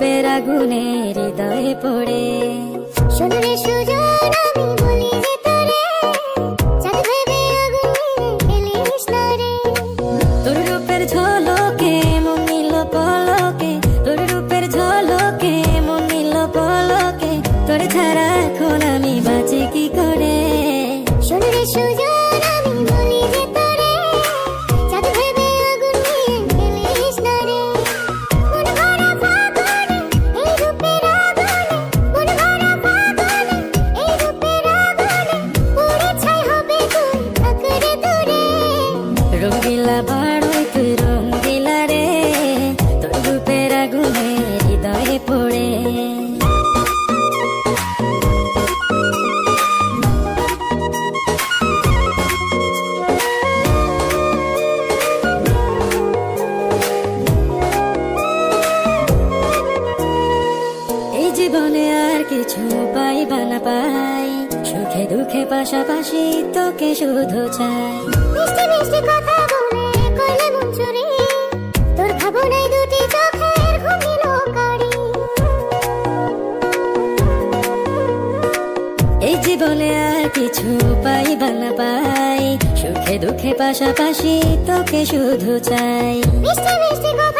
পাপের আগুনে হৃদয়ে পড়ে। সুজন আমি বলি যে আগুনে তোর রূপের ঝলকে মন নিল পলকে তোর রূপের ঝলকে মন নিল পলকে তোর ছাড়া এখন আমি বাঁচি কি করে? শুনরে সুজন জীবনে আর কিছু পাইবা না পাই। সুখে দুঃখে পাশাপাশি তোকে শুধু চাই। কথা জীবনে আর কিছু পাই বা না পাই। সুখে দুঃখে পাশাপাশি তোকে শুধু চাই। মিষ্টি মিষ্টি কথা